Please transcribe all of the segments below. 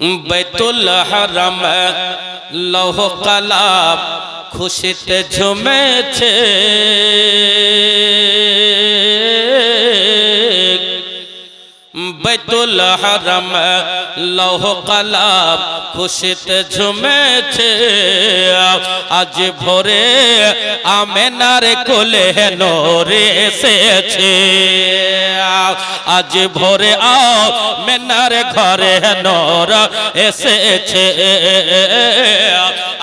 বেতুল হারাম লৌহ কালাপ খুশিতে ঝুমেছে। বাইতুল হারাম, লৌহ কালাম খুশিতে ঝুমেছে। আজ ভোরে আমেনার কোলে নরে এসেছে। আজ ভোরে আও মেনার ঘরে নর এসেছে।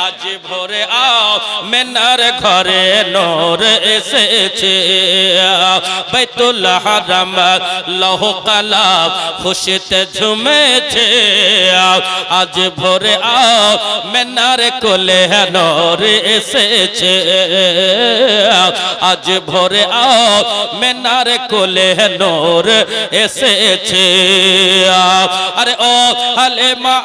আজ ভোরে আও মেনার ঘরে নর এসেছে। বাইতুল হারাম, লৌহ কালাম খুশিতে ঝুমেছে আজ ভোরে আও মেনার কোলে নোর এসেছে আজ ভোরে আও মেনার কোলে নোর এসেছে আরে ও হালে মা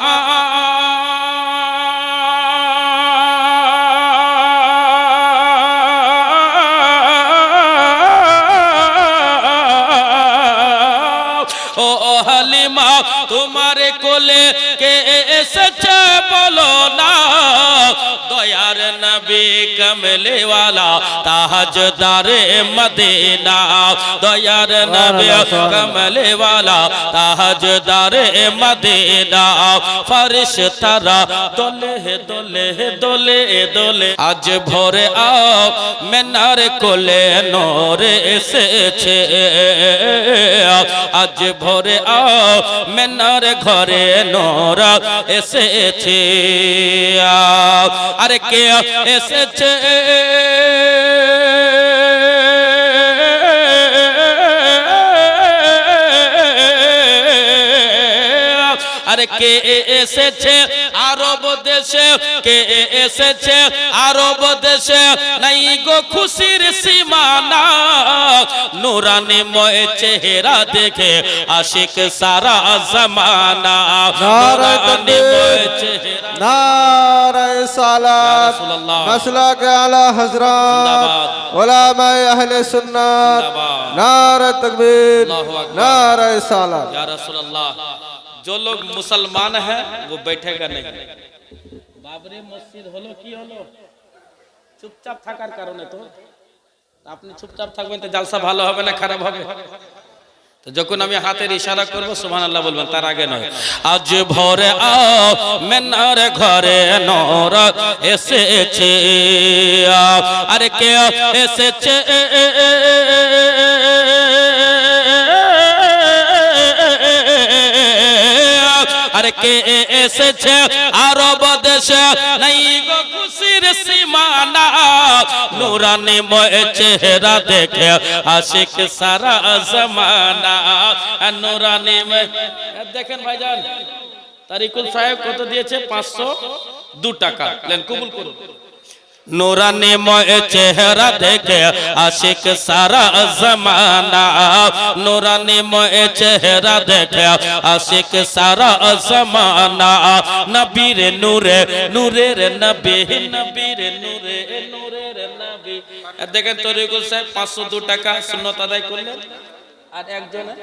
তোমার কোলে কমলেওয়ালা তাহাজদারে মদিনা দয়ার নবী কমলেওয়ালা তাহাজদারে মদিনা ফরিশতারা দোলে দোলে দোলে দোলে আজ ভোরে আও মেনার কোলে নরে এসেছে আজ ভোরে আও মেনার ঘরে নরা এসেছে আরে কে এসে এসেছে আরে কে এসেছে? আরব দেশে কে এসেছে আরব দেশে নাই গো খুশির সীমানা নুরানি ময় চেহারা দেখে আশিক সারা জমানা নারে নুরানি তকবীর। ময় চেহারা নারে সালাত রাসূলুল্লাহ। মাসলাক আলা হযরত জিন্দাবাদ। উলামায়ে আহলে সুন্নাত জিন্দাবাদ। নারে তাকবীর আল্লাহু আকবার। নারে সালাত या रसूल अल्लाह जो लोग मुसलमान हैं वो बैठेगा नहीं বাবরি মসজিদ হলো কি হলো চুপচাপ থাকার কারণে তো আপনি চুপচাপ থাকবেন তো জালসা ভালো হবে না খারাপ হবে তো যখন আমি হাতের ইশারা করব সুবহান আল্লাহ বলবেন তার আগে নয় আজ ভোরে আও মেনার ঘরে নর এসেছে আরে কে এসেছে কে এসেছে আরব দেশে। নাই গো খুশির সীমানা, নুরানি ময় চেহারা দেখে আশিক সারা জমানা। নুরানি দেখেন ভাইজান, তারিকুল সাহেব কত দিয়েছে? পাঁচশো দু টাকা। কবুল করুন। নুরানি ময় চেহারা দেখে আশিক সারা জমানা। নুরানি ময় চেহারা দেখে আশিক সারা জমানা। নবীর নূরে, নূরের নবী, নবীর নূরে, নূরের নবী। দেখেন তরিকুল সাহেব পাঁচশো দু টাকা শূন্যত আদায় করলেন। আর একজনে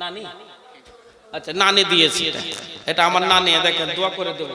নানি? আচ্ছা নানি দিয়েছি এটা। আমার নানি, দেখেন, দোয়া করে দেবো।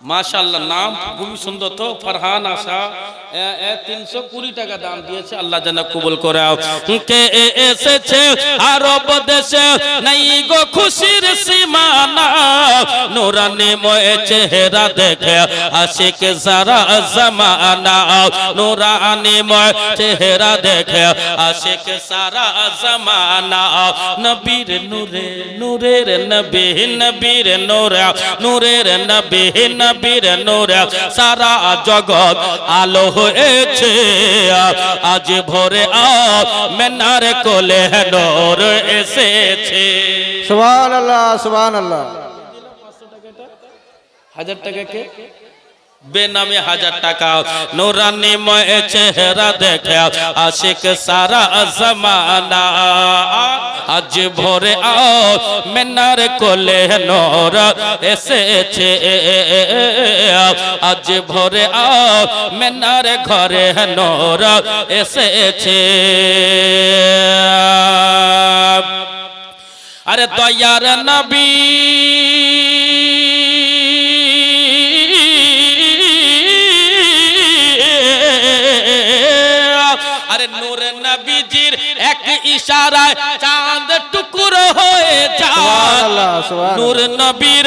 মাশাআল্লাহ, নাম খুবই সুন্দর তো, ফরহান আশা। তিনশো কুড়ি টাকা দাম দিয়েছে, আল্লাহ যেন কবুল করে কে এসেছে আরব দেশে? নাই গো খুশির সীমানা, নুরানি ময় চেহারা দেখে, আশিক সারা জমানা, নুরানি ময় চেহারা দেখে, আশিক সারা জমানা, নবীর নূরে, নূরের নবী, নবীর নূরে, নূরের নবী নবীর নূরে সারা জগৎ আলো হয়েছে। আজ ভোরে মেনার কোলে নূর এসেছে। সুবহানাল্লাহ সুবহানাল্লাহ। হাজার টাকা কে? বেনামে হাজার টাকা নুরানি ময় চেহারা দেখে আশিক সারা জমানা আজ ভোরে আও মেনার কোলে নোর এসেছে আজ ভোরে আও মেনার ঘরে নোর এসেছে আরে দয়ার নবী আরে ইশারায় চাঁদ টুকরো হয়ে যায়। নূর নবীর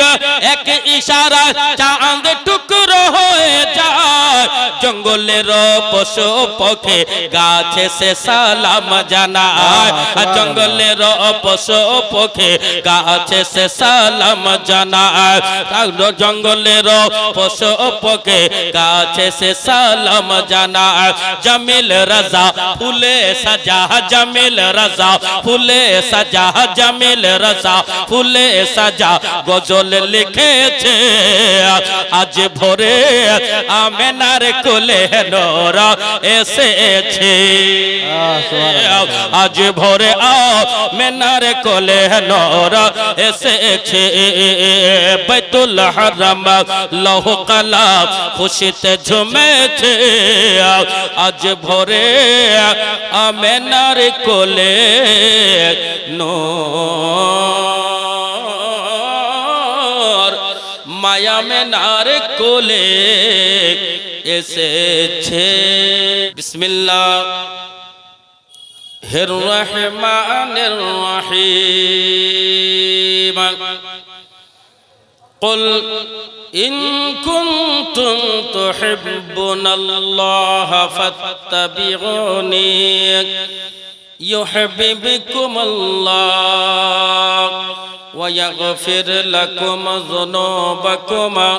এক ইশারায় চাঁদ টুকরো হয়ে জঙ্গলের পশু পক্ষে গাছে সে সালাম জানায়। জঙ্গলের পশু পক্ষে গাছে সে সালাম জানায়। জঙ্গলের পশু পক্ষে গাছে সে সালাম জানায়। জমিল রাজা ফুলে সাজা, জমিল রাজা ফুলে সাজা, জমিল রাজা ফুলে সাজা গজল লিখেছে। আজ ভোরে আমেনার কোলে নোরা এসেছে। আজ ভোরে আ মেনার কোলে নোরা এসেছে। বাইতুল হারাম লহ কালা খুশিতে ঝুমেছে। আজ ভোরে আমেনার কোলে নোর। মায়া মেনার কোলে এসেছে বিসমিল্লাহ হির রহমানির রহিম قل إن كنتم تحبون الله فاتبعوني يحببكم الله ويغفر لكم ذنوبكم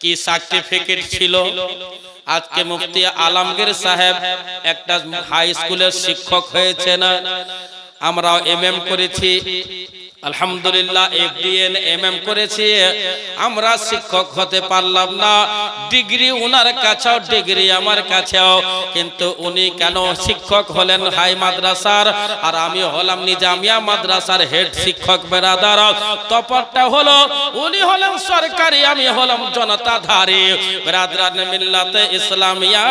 কি সার্টিফিকেট ছিল? আজকে মুফতি আলমগীর সাহেব একটা হাই স্কুলের শিক্ষক হয়েছে না আমরাও এমএম করেছি। আলহামদুলিল্লাহ এফডিএন এমএম করেছি। আমরা শিক্ষক হতে পারলাম না। ডিগ্রি উনার কাছেও, ডিগ্রি আমার কাছেও। কিন্তু উনি কেন শিক্ষক হলেন হাই মাদ্রাসার? আর আমি হলাম নিজামিয়া মাদ্রাসার হেড শিক্ষক বেরাদার। তপরটা হলো উনি হলেন সরকারি, আমি হলাম জনতাধারী। বেরাদার মিল্লাতে ইসলামিয়া,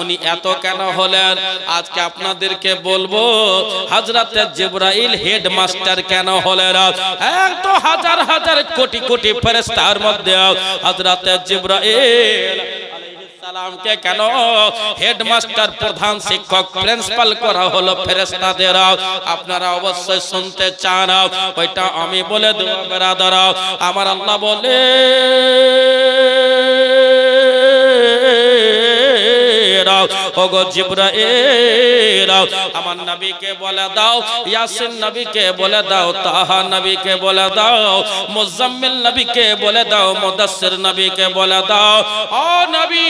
উনি এত কেন হলেন? আজকে আপনাদেরকে বলব হাজরাতে জিব্রাইল হেডমাস্টার কেন হলেন? এক তো হাজার হাজার কোটি কোটি ফেরেস্তার মধ্যে হাজরাতে জিব্রাইল সালামকে কেন? হেডমাস্টার প্রধান শিক্ষক প্রিন্সিপাল করা হলো ফেরেস্তাদের আপনারা অবশ্যই শুনতে চান। ওইটা আমি বলে দেব, বেরাদার। আমার আল্লাহ বলে ওগো জিব্রাইল, আমার নবীকে বলে দাও, ইয়াসিন নবীকে বলে দাও, তাহা নবীকে বলে দাও, মুজাম্মিল নবীকে বলে দাও, মুদাসসির নবীকে বলে দাও। ও নবী,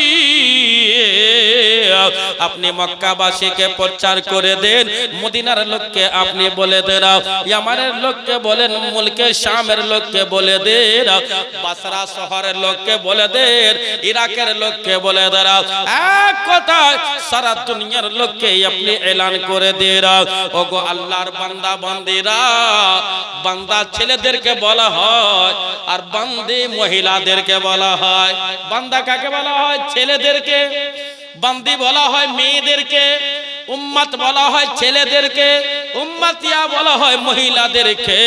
আপনি মক্কাবাসীকে প্রচার করে দেন, মদিনার লোককে আপনি বলে দেন, ইয়ামানের লোককে বলেন, মুলকে শামের লোককে বলে দেন, বাসরা শহরের লোককে বলে দেন, ইরাকের লোককে বলে দেন। এক কথা সারা দুনিয়ার লোককে আপনি এলান করে দিয়ে ওগো আল্লাহর বান্দা, বান্দিরা, বান্দা ছেলেদেরকে বলা হয় আর বান্দি মহিলাদেরকে বলা হয়। বান্দা কাকে বলা হয়? ছেলেদেরকে। বান্দি বলা হয় মেয়েদেরকে। উম্মত বলা হয় ছেলেদেরকে, উম্মাতিয়া বলা হয় মহিলাদেরকে।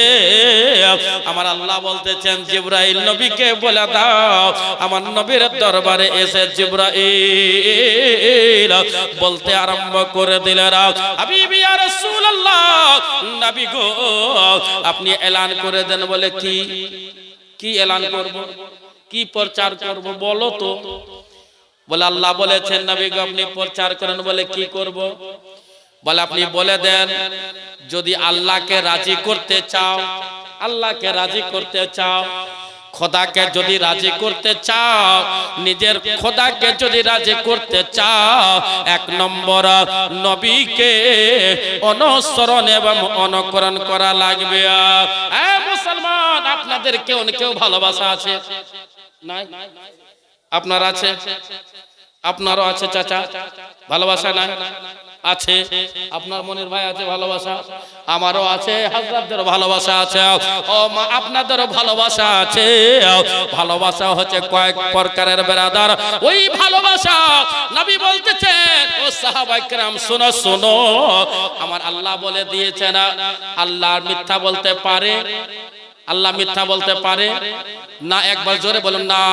আমার আল্লাহ বলতেছেন, জিব্রাইল নবীকে বলে দাও, আমার নবীর দরবারে এসে জিব্রাইল বলতে আরম্ভ করে দিলেন হাবিবি ইয়া রাসূলুল্লাহ, নবী গো, আপনি এলান করে দেন বলে কি? কি এলান করব? কি প্রচার করব? বলো তো। বলে আল্লাহ বলেছেন নবী গো আপনি প্রচার করেন বলে কি করব? বলে আপনি বলে দেন, যদি আল্লাহকে রাজি করতে চাও, আল্লাহকে রাজি করতে চাও, খোদাকে যদি রাজি করতে চাও, নিজের খোদাকে যদি রাজি করতে চাও, এক নম্বর নবীকে অনুসরণ এবং অনুকরণ করা লাগবে। মুসলমান আপনাদের কেউ কেউ ভালোবাসা আছে? নাই? আপনার আছে? আপনারও আছে চাচা? ভালোবাসা নাই? আছে? আপনার মনের ভাই আছে ভালোবাসা? আমারও আছে, হাজরাতদের ভালোবাসা আছে। ও মা আপনাদেরও ভালোবাসা আছে। ভালোবাসা হচ্ছে কয়েক প্রকারের বেরাদার। ওই ভালোবাসা নবী বলতেছেন, ও সাহাবাইকরাম শোনো শোনো, আমার আল্লাহ বলে দিয়েছেন, আল্লাহ মিথ্যা বলতে পারে? আল্লাহ মিথ্যা বলতে পারে? না, একবার জোরে বলুন, না।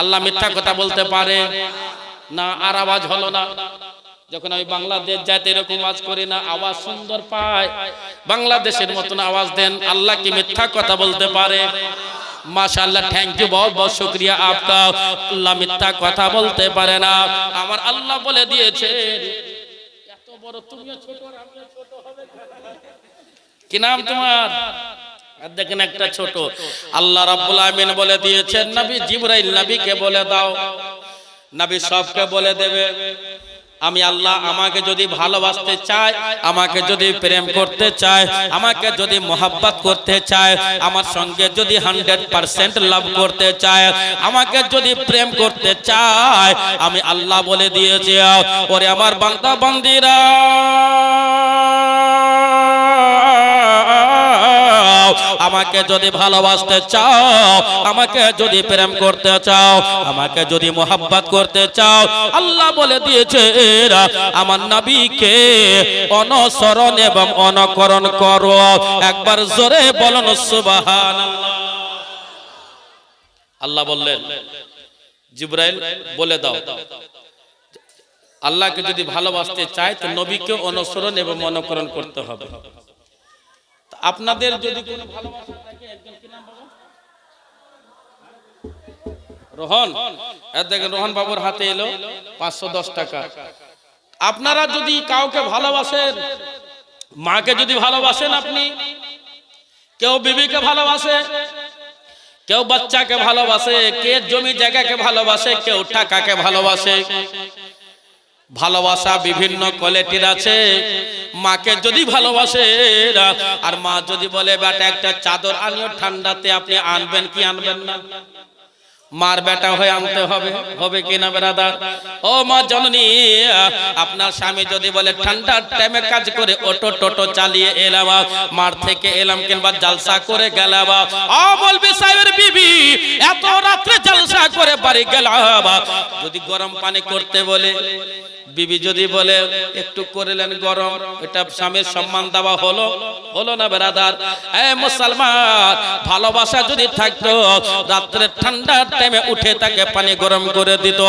আল্লাহ মিথ্যা কথা বলতে পারে। না আর আওয়াজ হলো না। যখন আমি বাংলাদেশ যাইতে এরকম আওয়াজ করি না আওয়াজ সুন্দর পায়। বাংলাদেশের মতন আওয়াজ দেন আল্লাহ কি মিথ্যা কথা বলতে পারে? মাশাআল্লাহ থ্যাংক ইউ বহুত বহুত শুকরিয়া আপকা আল্লাহ মিথ্যা কথা বলতে পারে না। আমার আল্লাহ বলে দিয়েছে এত বড় তুমিও ছোট আর আমিও ছোট হবে কি নাম তোমার? দেখেন একটা ছোট। আল্লাহ রাব্বুল আমিন বলে দিয়েছেন, নবী জিবরাইল নবীকে বলে দাও। নবী সবকে বলে দেবে। আমি আল্লাহ আমাকে যদি ভালোবাসতে চায় আমাকে যদি প্রেম করতে চায় আমাকে যদি মোহাব্বত করতে চায় আমার সঙ্গে যদি হান্ড্রেড পার্সেন্ট লাভ করতে চায় আমাকে যদি প্রেম করতে চায় আমি আল্লাহ বলে দিয়েছি, ওরে আমার বান্দা, বান্দিরা! আমাকে যদি ভালোবাসতে চাও, আমাকে যদি প্রেম করতে চাও, আমাকে যদি মোহাব্বত করতে চাও, আল্লাহ বলে দিয়েছে, এরা আমার নবীকে অনুসরণ এবং অনুকরণ করো। একবার জোরে বলুন সুবাহান আল্লাহ বললেন, জিব্রাইল বলে দাও, আল্লাহকে যদি ভালোবাসতে চায়, তো নবীকে অনুসরণ এবং অনুকরণ করতে হবে। আপনাদের যদি কোনো ভালোবাসা থাকে, একজন কি নাম বাবা? রোহন। দেখেন, রোহন বাবুর হাতে এলো পাঁচশো দশ টাকা। আপনারা যদি কাউকে ভালোবাসেন, মাকে যদি ভালোবাসেন আপনি, কেউ বিবিকে ভালোবাসে, কেউ বাচ্চাকে ভালোবাসে, কে জমি জায়গাকে ভালোবাসে, কেউ টাকাকে ভালোবাসে ভালোবাসা বিভিন্ন কোয়ালিটির আছে। মাকে যদি ভালোবাসে, আর মা যদি বলে, বেটা, একটা চাদর আনিও, ঠান্ডাতে আপনি আনবেন কি আনবেন না? মার বেটা হয়ে আনতে হবে হবে কি না বেরাদার? ও মা জননী, আপনার স্বামী যদি বলে, ঠান্ডার টাইমে কাজ করে অটো টোটো চালিয়ে এলাম, মার থেকে এলাম কিংবা জালসা করে গেলাম। ও বলবি সাহেবের বিবি, এত রাত্রে জালসা করে বাড়ি গেলাম। যদি গরম পানি করতে বলে বিবি যদি বলে, একটু করিলেন গরম, এটা স্বামীর সম্মান দেওয়া হলো? হলো না বেরাদার। এ মুসলমান, ভালোবাসা যদি থাকতো, রাত্রে ঠান্ডার টাইমে উঠে তাকে পানি গরম করে দিত।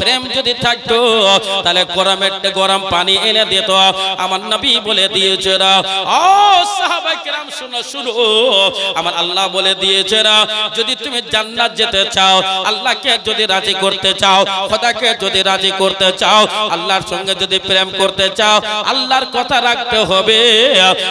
প্রেম যদি থাকতো, তাহলে গরমের গরম পানি এনে দিত। আমার নবী বলে দিয়েছে আমার আল্লাহ বলে দিয়েছে যদি তুমি জান্নাত যেতে চাও, আল্লাহকে যদি রাজি করতে চাও, খোদাকে যদি রাজি করতে চাও আল্লাহর সঙ্গে যদি প্রেম করতে চাও, আল্লাহর কথা রাখতে হবে।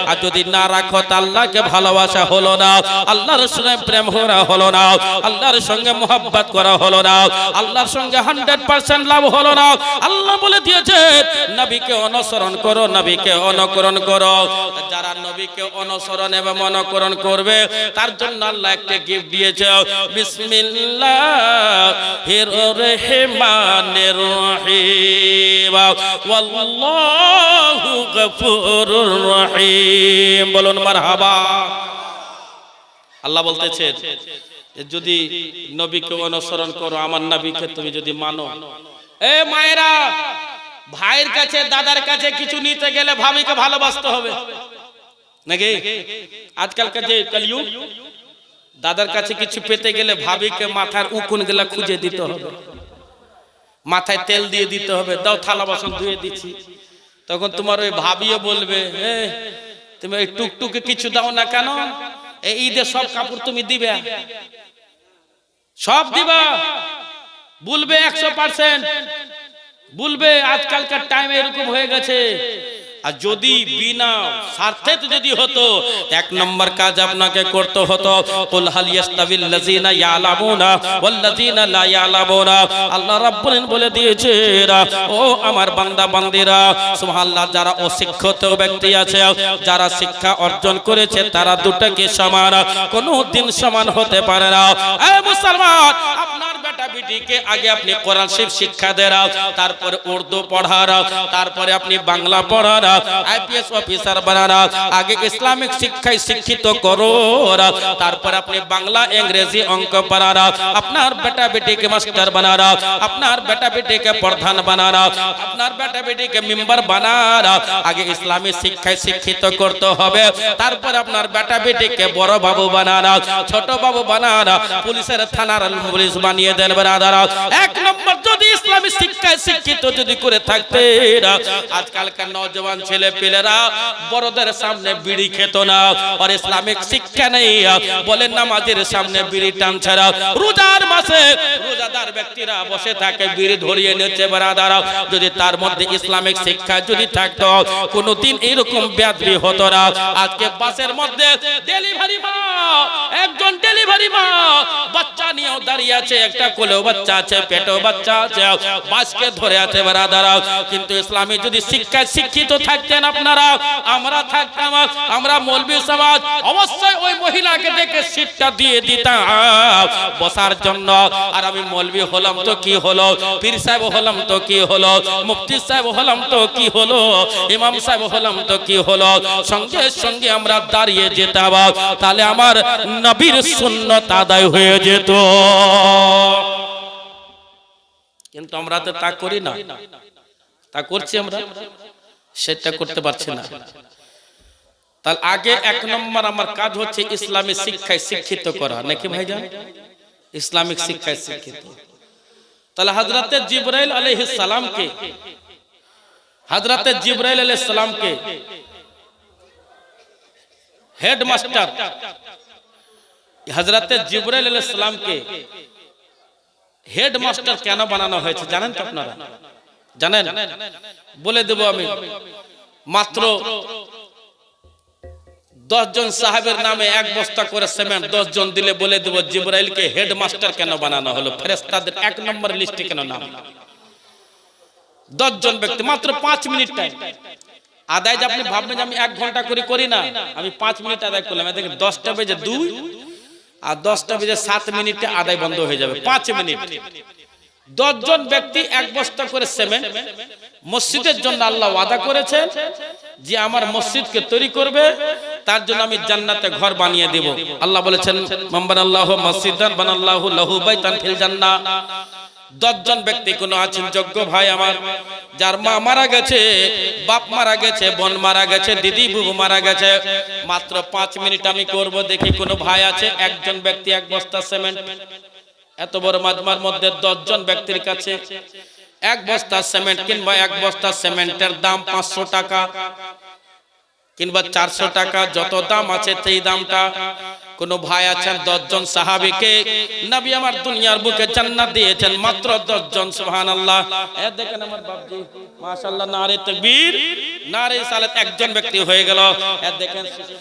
আর যদি না রাখো, তা আল্লাহকে ভালোবাসা হলো না। আল্লাহর সঙ্গে প্রেম করা হলো না। আল্লাহর সঙ্গে মোহাব্বত করা হলো না। আল্লাহর সঙ্গে হান্ড্রেড পার্সেন্ট লাভ হলো না। আল্লাহ বলে দিয়েছে নবীকে অনুসরণ করো, নবীকে অনুকরণ করো। যারা নবীকে অনুসরণ এবং অনুকরণ করবে, তার জন্য আল্লাহ একটা গিফট দিয়েছে। বিসমিল্লাহির রহমানির রহিম। ওয়াল্লাহু গফুরুর রহিম। বলুন, মারহাবা। আল্লাহ বলতেছেন যদি নবীকে অনুসরণ করো, আমার নবীকে তুমি যদি মানো। এ মায়েরা, ভাইয়ের কাছে, দাদার কাছে কিছু নিতে গেলে ভাবিকে ভালোবাসতে হবে। নাকি? আজকালকার যে কলিযুগ, দাদার কাছে কিছু পেতে গেলে ভাবিকে মাথার উকুন গেলা খুঁজে দিতে হবে। মাথায় তেল দিয়ে দিতে হবে, দাও থালা বাসন ধুয়ে দিচ্ছি। তখন তোমার ওই ভাবিও বলবে তুমি ওই টুকটুকে কিছু দাও না কেন? এই ঈদে সব কাপড় তুমি দিবে? সব দিবা? বলবে একশো পার্সেন্ট। বলবে, আজকালকার টাইম এরকম হয়ে গেছে। আর যদি বিনা স্বার্থে যদি হতো এক নম্বর কাজ আপনাকে করতে হতো কুল হাল ইয়াস্তাবিল লাযিনা ইয়ালামুনা ওয়াল লাযিনা লা ইয়ালামুনা। আল্লাহ রাব্বুল বলে দিয়েছে ও আমার বান্দা বান্দিরা সুবহানাল্লাহ যারা অশিক্ষিত ব্যক্তি আছে যারা শিক্ষা অর্জন করেছে তারা দুটাকে সমান কোনো দিন সমান হতে পারে না। এ মুসলমান আপনার বেটা বেটিকে আগে আপনি কোরআন শরীফ শিক্ষা দেন তারপরে উর্দু পড়ান তারপরে আপনি বাংলা পড়ান আইপিএস অফিসার বানান আগে ইসলামিক শিক্ষায় শিক্ষিত করো তারপর আপনি বাংলা, ইংরেজি অঙ্ক পড়ান আপনার বেটা বেটিকে মাস্টার বানান আপনার বেটা বেটিকে প্রধান বানান আপনার বেটা বেটিকে মেম্বার বানান আগে ইসলামী শিক্ষায় শিক্ষিত করতে হবে, তারপর আপনার বেটা বেটিকে বড় বাবু বানান ছোট বাবু বানান পুলিশের থানার পুলিশ বানিয়ে দেন এক নম্বর, যদি ইসলামী শিক্ষায় শিক্ষিত যদি করে থাকতে আজকালকার ছেলে বড়দের সামনে বিড়ি খেত না, আর ইসলামিক শিক্ষা নেই। বলেন নামাজের সামনে বিড়ি টানছে না। রোজার মাসে রোজাদার ব্যক্তিরা বসে থাকে, বিড়ি ধরিয়ে নিচ্ছে যদি তার মধ্যে ইসলামিক শিক্ষা যদি থাকতো, কোনোদিন এরকম ব্যাধি হতো না। আজকে বাসের মধ্যে ডেলিভারি মা একজন ডেলিভারি মা বাচ্চা নিয়েও দাঁড়িয়ে আছে, একটা কোলেও বাচ্চা আছে, পেটেও বাচ্চা আছে বাসকে ধরে আছে কিন্তু ইসলামী যদি শিক্ষায় শিক্ষিত থাকতেন আপনারা, আমরা থাকতাম, আমরা মৌলবী সমাজ, অবশ্যই ওই মহিলাকে দেখে দিয়ে দিতাম। বসার জন্য। আর আমি মৌলবী হলাম তো কি হলো? পীর সাহেব হলাম তো কি হলো? মুফতি সাহেব হলাম তো কি হলো? ইমাম সাহেব হলাম তো কি হলো? সঙ্গে সঙ্গে আমরা দাঁড়িয়ে যেতাম। তাহলে আমার নবীর সুন্নত আদায় হয়ে যেত। কিন্তু আমরা তো তা করি না। তা করছি আমরা, সেটা করতে পারছি না। তাহলে আগে এক নম্বর আমার কাজ হচ্ছে ইসলামী শিক্ষায় শিক্ষিত করা নাকি ভাইজান? ইসলামিক শিক্ষায় শিক্ষিত। তাহলে হজরতে জিব্রাইল আলাইহিস সালামকে হজরতে জিব্রাইল আলাইহিস সালামকে হেডমাস্টার। হজরতে জিব্রাইল সালামকে হেডমাস্টার কেন বানানো হয়েছে জানেন তো আপনারা? জানেন? বলে দেব আমি। মাত্র দশ জন সাহেবের নামে এক বস্তা করে সিমেন্ট দশ জন দিলে বলে দেব জিব্রাইলকে হেডমাস্টার কেন বানানো হলো? ফেরেস্তাদের এক নম্বর লিস্টে কেন নাম? দশ জন ব্যক্তি, মাত্র পাঁচ মিনিট টাইম আদায় যে আপনি ভাববেন যে আমি এক ঘণ্টা করে করি না, আমি পাঁচ মিনিট আদায় করলাম। এদিকে দশটা বেজে দুই আর দশটা বেজে সাত মিনিটে আদায় বন্ধ হয়ে যাবে, পাঁচ মিনিট। দশজন ব্যক্তি এক বস্তা করে সেমেন্ট মসজিদের জন্য আল্লাহ ওয়াদা করেছেন যে আমার মসজিদকে তৈরি করবে, তার জন্য আমি জান্নাতে ঘর বানিয়ে দেব। আল্লাহ বলেছেন মাম্বান আল্লাহ মসজিদান বানাল্লাহু লাহু বাইতান ফিল জান্নাহ। দশজন ব্যক্তি, কোনো আছেন যোগ্য ভাই আমার, যার মা মারা গেছে, বাপ মারা গেছে, বোন মারা গেছে, দিদি বুবু মারা গেছে। মাত্র পাঁচ মিনিট আমি করব, দেখি কোনো ভাই আছে, একজন ব্যক্তি, এক বস্তা সিমেন্ট। এত বড় মাজমার মধ্যে দশজন ব্যক্তির কাছে এক বস্তা সিমেন্ট কিংবা এক বস্তা সিমেন্টের দাম পাঁচশো টাকা কিংবা চারশো টাকা, যত দাম আছে সেই দামটা। কোন ভাই আছেন দশজন সাহাবিকে, নবী আমার দুনিয়ার বুকে জান্নাত দিয়েছেন মাত্র দশজন, সুবহানাল্লাহ। এ দেখেন আমার বাপজি, মাশাআল্লাহ, নারে তাকবীর, নারে সালাত, একজন ব্যক্তি হয়ে গেল। এ দেখেন শিশু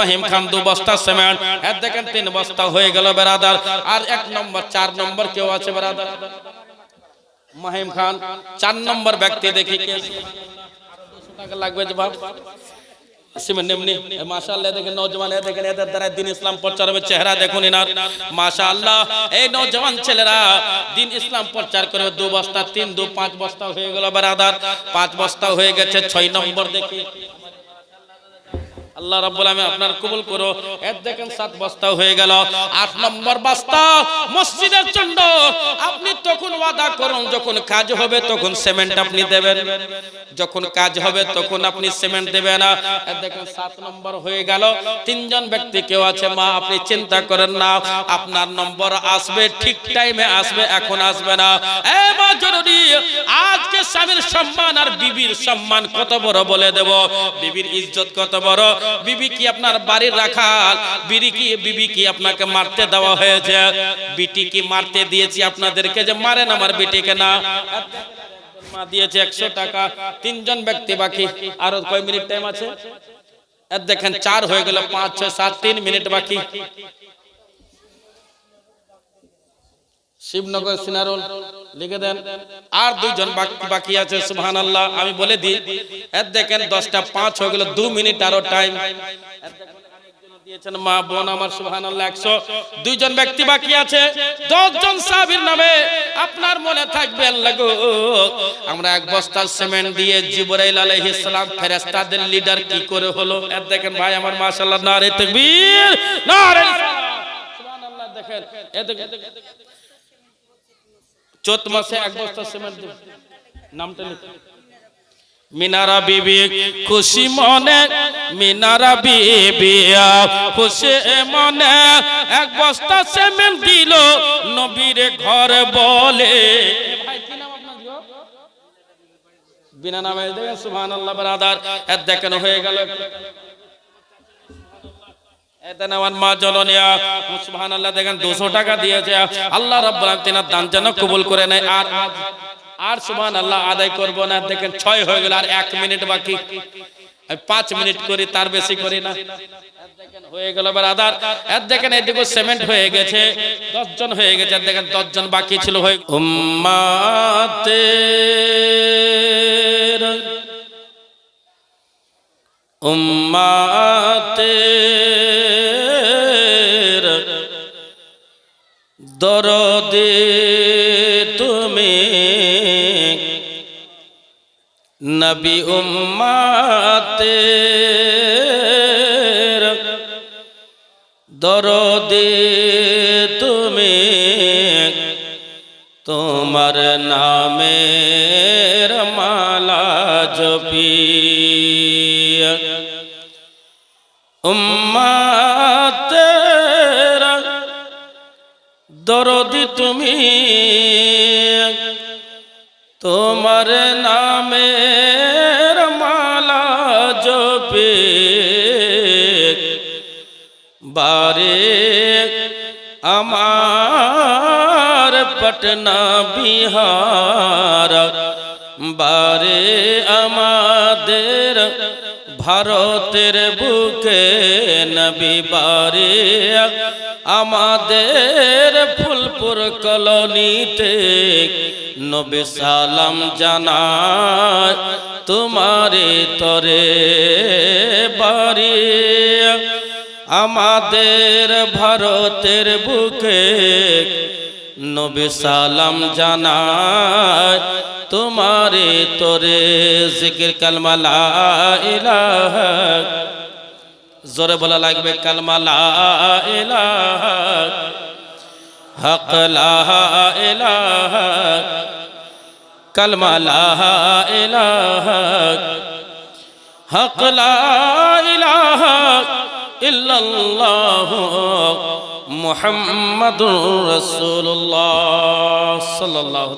মাহিম খান দু বস্তা সিমেন্ট এর দেখেন তিন বস্তা হয়ে গেল, বেরাদার। আর এক নম্বর, চার নম্বর কেউ আছে, বেরাদার? মাহিম খান, চার নম্বর ব্যক্তি দেখি কে টাকা লাগবে বাপ সিমেন্ট এমনি এদের দ্বারা দিন ইসলাম প্রচার হবে, চেহারা দেখুন ইনার। মাশাআল্লাহ, এই নওজওয়ান ছেলেরা দিন ইসলাম প্রচার করে দু বস্তা, তিন, দু, পাঁচ বস্তা হয়ে গেল বারাদার পাঁচ বস্তা হয়ে গেছে, ছয় নম্বর দেখি। আল্লাহ রাব্বুল আলামিন আপনার কবুল করো। এর দেখেন সাত বস্তা হয়ে গেল। আট নম্বর বস্তা, মসজিদের জন্য আপনি তখন ওয়াদা করুন, যখন কাজ হবে তখন সিমেন্ট আপনি দেবেন। যখন কাজ হবে তখন আপনি সিমেন্ট দেবেন। এর দেখেন সাত নম্বর হয়ে গেল। তিনজন ব্যক্তি কেউ আছে, মা, আপনি চিন্তা করেন না। আপনার নম্বর আসবে, ঠিক টাইমে আসবে, এখন আসবে না। এ মা জরুরি আজকে স্বামীর সম্মান আর বিবির সম্মান কত বড় বলে দেব। বিবির ইজ্জত কত বড়। বিবি কি আপনার বাড়ির রাখাল? বিড়ি কি বিবি কি আপনাকে মারতে দেওয়া হয়েছে? বিটি কি মারতে দিয়েছি আপনাদেরকে যে মারেন আমার বিটিকে না? মা দিয়েছে একশো টাকা। তিনজন ব্যক্তি বাকি। আরও কয় মিনিট টাইম আছে? দেখেন, চার হয়ে গেল পাঁচ, ছয়, সাত, তিন মিনিট বাকি। শিবনগর সিনারুল, লিখে দেন, আর দুইজন বাকি আছে সুবহান আল্লাহ আমি বলে দিই এর দেখেন দশটা পাঁচ হয়ে গেল, দু মিনিট আরও টাইম মা, বোন আমার একশো। দুইজন ব্যক্তি বাকি আছে, দশজন নামে আপনার মনে আমরা এক বস্তা সিমেন্ট দিয়ে লিডার কি করে হলো? এর দেখেন ভাই আমার নারে দেখেন চোত মাসে এক বস্তা সিমেন্ট দেব। নামটা লিখুন মিনারা বিবি খুশি মনে। মিনারা বিবি খুশি মনে। এক বস্তা সিমেন্ট দিল নবীর ঘর বলে। বিনা নামে দেখেন সুবহান আল্লাহ বারাদার। এর দেখেন হয়ে গেল। এতেন আমার মা জননিয়া দেখেন 200 টাকা দিয়েছে। আল্লাহ রাব্বুল তিনার দান যেন কবুল করে নেয়। আর আজ আর সুবহানাল্লাহ, আদায় করব না। দেখেন 6 হয়ে গেল, আর 1 মিনিট বাকি। আমি 5 মিনিট করি, তার বেশি করি না। গেল এবার এর দেখেন এদিকে সিমেন্ট হয়ে গেছে। 10 জন হয়ে গেছে, আর দেখেন 10 জন বাকি ছিল হয়ে উম্মাতের দরদে তুমি নবী উম্মাতের দরদে তুমি তোমার নামে মালা জপি উম্মাতের দরদি তুমি, তোমার নামের মালা জপে, বারে আমার পটনা বিহার, বারে আমাদের ভারতের বুকে নবী বারে আমাদের ফুলপুর কলোনিতে নবী সালাম জানায় তোমারে তরে বাড়ি, আমাদের ভারতের বুকে। নবী সালাম জানায় তোমারে তোরে জিকির কালমা লা ইলাহা জোরে বলা লাগবে, কালমা লা ইলাহা, হক লা কালমা লা ইলাহা, হক লা ইলাহা ইল্লাল্লাহ মুহাম্মাদুর রাসূলুল্লাহ সাল্লাল্লাহু